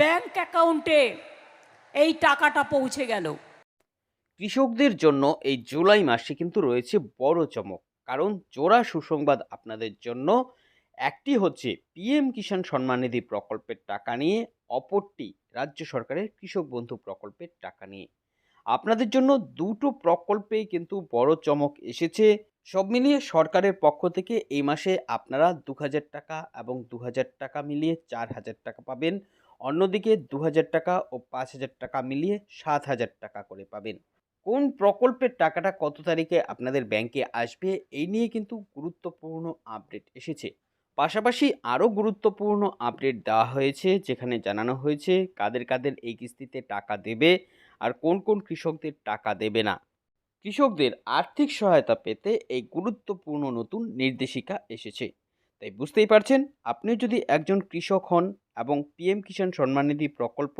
Bank অ্যাকাউন্টে এই টাকাটা পৌঁছে গেল। কৃষকদের জন্য এই জুলাই মাসে কিন্তু রয়েছে বড় চমক। কারণ জোড়া সুসংবাদ আপনাদের জন্য। একটি হচ্ছে পিএম কিষাণ সম্মাননিধি প্রকল্পের টাকা নিয়ে, অপরটি রাজ্য সরকারের কৃষক বন্ধু প্রকল্পের টাকা নিয়ে। আপনাদের জন্য দুটো প্রকল্পেই কিন্তু বড় চমক এসেছে। সব মিলিয়ে সরকারের পক্ষ থেকে এই মাসে আপনারা দু হাজার টাকা এবং দু হাজার টাকা মিলিয়ে চার হাজার টাকা পাবেন। অন্যদিকে দু হাজার টাকা ও পাঁচ হাজার টাকা মিলিয়ে সাত হাজার টাকা করে পাবেন। কোন প্রকল্পের টাকাটা কত তারিখে আপনাদের ব্যাংকে আসবে, এই নিয়ে কিন্তু গুরুত্বপূর্ণ আপডেট এসেছে। পাশাপাশি আরও গুরুত্বপূর্ণ আপডেট দেওয়া হয়েছে, যেখানে জানানো হয়েছে কাদের কাদের এই কিস্তিতে টাকা দেবে আর কোন কোন কৃষকদের টাকা দেবে না। কৃষকদের আর্থিক সহায়তা পেতে এই গুরুত্বপূর্ণ নতুন নির্দেশিকা এসেছে। তাই বুঝতেই পারছেন আপনি যদি একজন কৃষক হন এবং পিএম কিষাণ সম্মাননিধি প্রকল্প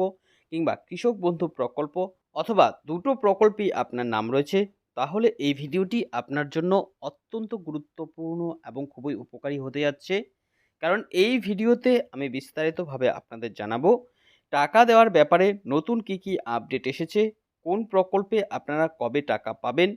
কিংবা কৃষক বন্ধু প্রকল্প অথবা দুটো প্রকল্পেই আপনার নাম রয়েছে, তাহলে এই ভিডিওটি আপনার জন্য অত্যন্ত গুরুত্বপূর্ণ এবং খুবই উপকারী হতে যাচ্ছে। কারণ এই ভিডিওতে আমি বিস্তারিতভাবে আপনাদের জানাব, টাকা দেওয়ার ব্যাপারে নতুন কি কি আপডেট এসেছে, কোন প্রকল্পে আপনারা কবে টাকা পাবেন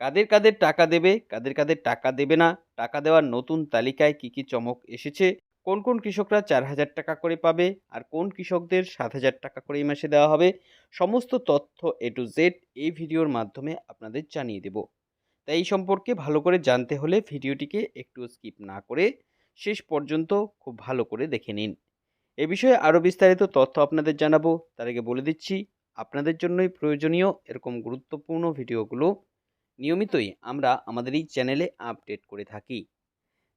কাদের কাদের টাকা দেবে, কাদের কাদের টাকা দেবে না, টাকা দেওয়ার নতুন তালিকায় কি কি চমক এসেছে, কোন কোন কৃষকরা চার হাজার টাকা করে পাবে আর কোন কৃষকদের সাত হাজার টাকা করে এই মাসে দেওয়া হবে, সমস্ত তথ্য এ টু জেড এই ভিডিওর মাধ্যমে আপনাদের জানিয়ে দেব। তাই এই সম্পর্কে ভালো করে জানতে হলে ভিডিওটিকে একটু স্কিপ না করে শেষ পর্যন্ত খুব ভালো করে দেখে নিন। এ বিষয়ে আরও বিস্তারিত তথ্য আপনাদের জানাব, তার আগে বলে দিচ্ছি, আপনাদের জন্যই প্রয়োজনীয় এরকম গুরুত্বপূর্ণ ভিডিওগুলো নিয়মিতই আমরা আমাদের এই চ্যানেলে আপডেট করে থাকি।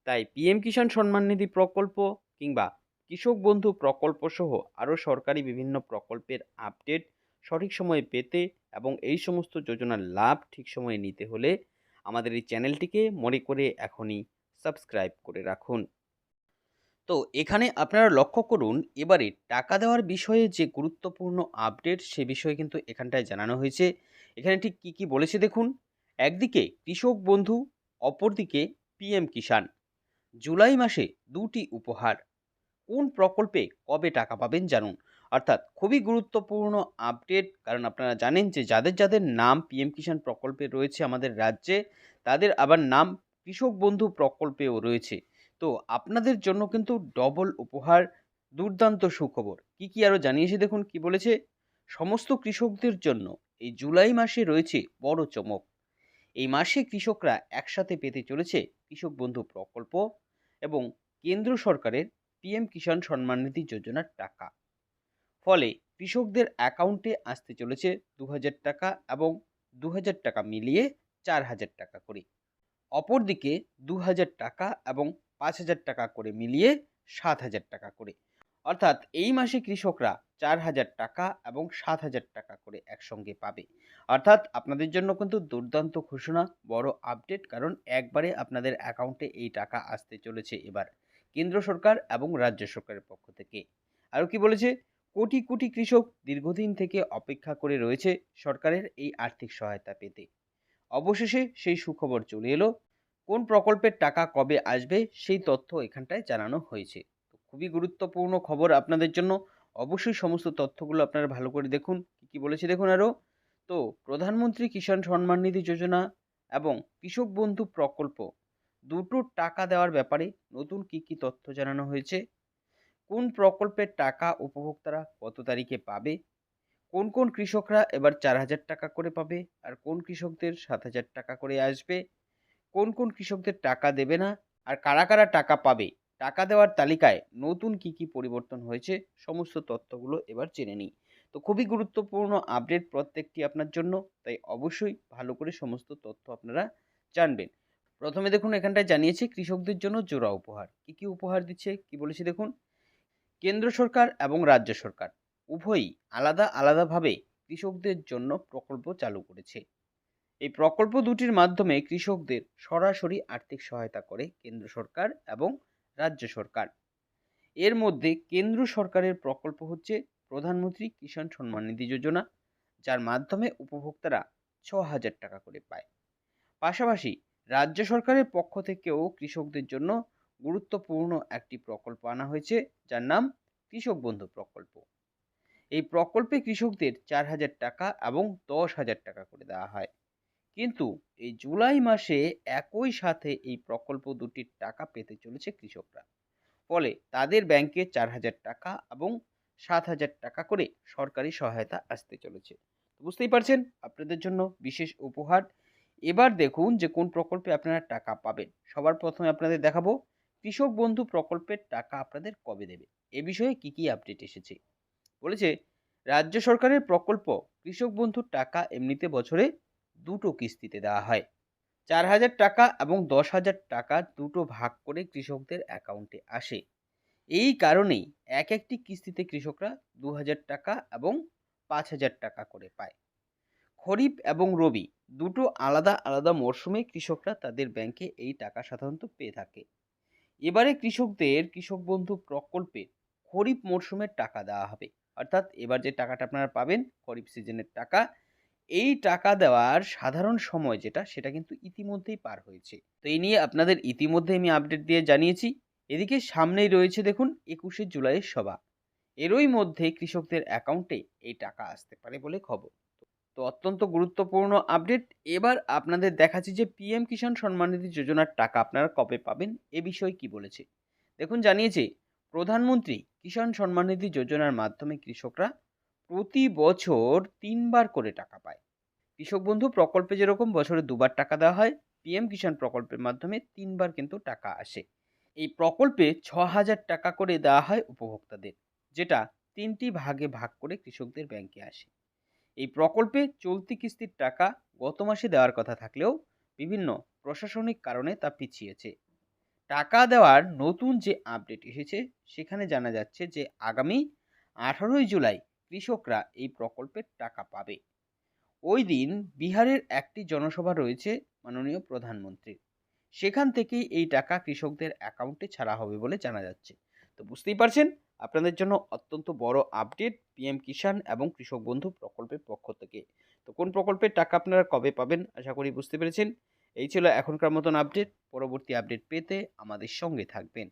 তাই পিএম কিষাণ সম্মান নিধি প্রকল্প কিংবা কৃষক বন্ধু প্রকল্প সহ আরও সরকারি বিভিন্ন প্রকল্পের আপডেট সঠিক সময়ে পেতে এবং এই সমস্ত যোজনার লাভ ঠিক সময়ে নিতে হলে আমাদের এই চ্যানেলটিকে মনে করে এখনই সাবস্ক্রাইব করে রাখুন। তো এখানে আপনারা লক্ষ্য করুন, এবারে টাকা দেওয়ার বিষয়ে যে গুরুত্বপূর্ণ আপডেট সে বিষয়ে কিন্তু এখানটায় জানানো হয়েছে। এখানে ঠিক কী কী বলেছে দেখুন। একদিকে কৃষক বন্ধু, অপরদিকে পিএম কিষাণ। জুলাই মাসে দুটি উপহার। কোন প্রকল্পে কবে টাকা পাবেন জানুন। অর্থাৎ খুবই গুরুত্বপূর্ণ আপডেট, কারণ আপনারা জানেন যে যাদের যাদের নাম পিএম কিষাণ প্রকল্পে রয়েছে আমাদের রাজ্যে, তাদের আবার নাম কৃষক বন্ধু প্রকল্পেও রয়েছে। তো আপনাদের জন্য কিন্তু ডবল উপহার দুর্দান্ত সুখবর। কি কি আরও জানিয়েছে দেখুন, কি বলেছে? সমস্ত কৃষকদের জন্য এই জুলাই মাসে রয়েছে বড় চমক। এই মাসে কৃষকরা একসাথে পেতে চলেছে কৃষক বন্ধু প্রকল্প এবং কেন্দ্র সরকারের পিএম কিষাণ সম্মান নিধি যোজনার টাকা। ফলে কৃষকদের অ্যাকাউন্টে আসতে চলেছে দু হাজার টাকা এবং দু হাজার টাকা মিলিয়ে চার হাজার টাকা করে। অপরদিকে দু হাজার টাকা এবং পাঁচ হাজার টাকা করে মিলিয়ে সাত হাজার টাকা করে। অর্থাৎ এই মাসে কৃষকরা চার হাজার টাকা এবং সাত হাজার টাকা করে একসঙ্গে পাবে। অর্থাৎ আপনাদের জন্য কিন্তু দুর্দান্ত ঘোষণা, বড় আপডেট কারণ একবারে আপনাদের অ্যাকাউন্টে এই টাকা আসতে চলেছে এবার কেন্দ্র সরকার এবং রাজ্য সরকারের পক্ষ থেকে। আরও কি বলেছে? কোটি কোটি কৃষক দীর্ঘদিন থেকে অপেক্ষা করে রয়েছে সরকারের এই আর্থিক সহায়তা পেতে। অবশেষে সেই সুখবর চলে এলো। কোন প্রকল্পের টাকা কবে আসবে সেই তথ্য এখানটায় জানানো হয়েছে। খুবই গুরুত্বপূর্ণ খবর আপনাদের জন্য। অবশ্যই সমস্ত তথ্যগুলো আপনারা ভালো করে দেখুন। কী কী বলেছে দেখুন আরও তো, প্রধানমন্ত্রী কিষাণ সম্মান নিধি যোজনা এবং কৃষক বন্ধু প্রকল্প দুটো টাকা দেওয়ার ব্যাপারে নতুন কী কী তথ্য জানানো হয়েছে? কোন প্রকল্পের টাকা উপভোক্তারা কত তারিখে পাবে? কোন কোন কৃষকরা এবার চার হাজার টাকা করে পাবে? আর কোন কৃষকদের সাত হাজার টাকা করে আসবে? কোন কোন কৃষকদের টাকা দেবে না? আর কারা কারা টাকা পাবে? টাকা দেওয়ার তালিকায় নতুন কি কি পরিবর্তন হয়েছে, সমস্ত তথ্যগুলো এবার জেনে নিই। তো খুবই গুরুত্বপূর্ণ আপডেট প্রত্যেকটি আপনার জন্য, তাই অবশ্যই ভালো করে সমস্ত তথ্য আপনারা জানবেন। প্রথমে দেখুন, এখানটায় জানিয়েছে কৃষকদের জন্য জোড়া উপহার। কি কি উপহার দিচ্ছে, কি বলেছে দেখুন? কেন্দ্র সরকার এবং রাজ্য সরকার, উভয়ই আলাদা আলাদাভাবে কৃষকদের জন্য প্রকল্প চালু করেছে। এই প্রকল্প দুটির মাধ্যমে কৃষকদের সরাসরি আর্থিক সহায়তা করে কেন্দ্র সরকার এবং রাজ্য সরকার। এর মধ্যে কেন্দ্র সরকারের প্রকল্প হচ্ছে প্রধানমন্ত্রী কিষাণ সম্মান নিধি যোজনা, যার মাধ্যমে উপভোক্তারা ছ হাজার টাকা করে পায়। পাশাপাশি রাজ্য সরকারের পক্ষ থেকেও কৃষকদের জন্য গুরুত্বপূর্ণ একটি প্রকল্প আনা হয়েছে, যার নাম কৃষক বন্ধু প্রকল্প। এই প্রকল্পে কৃষকদের চার হাজার টাকা এবং দশ হাজার টাকা করে দেওয়া হয়। কিন্তু এই জুলাই মাসে একই সাথে এই প্রকল্প দুটির টাকা পেতে চলেছে কৃষকরা। ফলে তাদের ব্যাংকে চার হাজার টাকা এবং সাত হাজার টাকা করে সরকারি সহায়তা আসতে চলেছে। বুঝতেই পারছেন? আপনাদের জন্য বিশেষ উপহার। এবার দেখুন যে কোন প্রকল্পে আপনারা টাকা পাবেন। সবার প্রথমে আপনাদের দেখাবো কৃষক বন্ধু প্রকল্পের টাকা আপনাদের কবে দেবে? এ বিষয়ে কি কি আপডেট এসেছে? বলেছে, রাজ্য সরকারের প্রকল্প কৃষক বন্ধুর টাকা এমনিতে বছরে দুটো কিস্তিতে দেওয়া হয়। চার হাজার টাকা এবং দশ হাজার টাকা দুটো ভাগ করে কৃষকদের অ্যাকাউন্টে আসে। এই কারণেই এক একটি কিস্তিতে কৃষকরা দু হাজার টাকা এবং পাঁচ হাজার টাকা করে পায়। খরিফ এবং রবি দুটো আলাদা আলাদা মরশুমে কৃষকরা তাদের ব্যাংকে এই টাকা সাধারণত পেয়ে থাকে। এবারে কৃষকদের কৃষক বন্ধু প্রকল্পে খরিফ মরশুমের টাকা দেওয়া হবে। অর্থাৎ এবার যে টাকাটা আপনারা পাবেন, খরিফ সিজনের টাকা এই টাকা দেওয়ার সাধারণ সময় যেটা, সেটা কিন্তু ইতিমধ্যেই পার হয়েছে। তো এই নিয়ে আপনাদের ইতিমধ্যে আমি আপডেট দিয়ে জানিয়েছি। এদিকে সামনেই রয়েছে দেখুন, একুশে জুলাইয়ের সভা। এরই মধ্যে কৃষকদের অ্যাকাউন্টে এই টাকা আসতে পারে বলে খবর। তো অত্যন্ত গুরুত্বপূর্ণ আপডেট এবার আপনাদের দেখাচ্ছি যে পিএম কিষাণ সম্মান নিধি যোজনার টাকা আপনারা কবে পাবেন, এ বিষয়ে কি বলেছে। দেখুন, জানিয়েছে, প্রধানমন্ত্রী কিষাণ সম্মান নিধি যোজনার মাধ্যমে কৃষকরা প্রতি বছর তিনবার করে টাকা পায়। কৃষক বন্ধু, প্রকল্পে যেরকম বছরে দুবার টাকা দেওয়া হয়, পিএম কিষাণ প্রকল্পের মাধ্যমে তিনবার কিন্তু টাকা আসে। এই প্রকল্পে ছ হাজার টাকা করে দেওয়া হয় উপভোক্তাদের, যেটা তিনটি ভাগে ভাগ করে কৃষকদের ব্যাংকে আসে। এই প্রকল্পে চলতি কিস্তির টাকা গত মাসে দেওয়ার কথা থাকলেও বিভিন্ন প্রশাসনিক কারণে তা পিছিয়েছে। টাকা দেওয়ার নতুন যে আপডেট এসেছে, সেখানে জানা যাচ্ছে যে আগামী আঠারোই জুলাই কৃষকরা এই প্রকল্পের টাকা পাবে। ওই দিন বিহারের একটি জনসভা রয়েছে মাননীয় প্রধানমন্ত্রীর। সেখান থেকেই এই টাকা কৃষকদের অ্যাকাউন্টে ছাড়া হবে বলে জানা যাচ্ছে। তো বুঝতেই পারছেন, আপনাদের জন্য অত্যন্ত বড় আপডেট পিএম কিষাণ এবং কৃষক বন্ধু প্রকল্পের পক্ষ থেকে। তো কোন প্রকল্পের টাকা আপনারা কবে পাবেন আশা করি বুঝতে পেরেছেন। এই ছিল এখনকার মতন আপডেট। পরবর্তী আপডেট পেতে আমাদের সঙ্গে থাকবেন।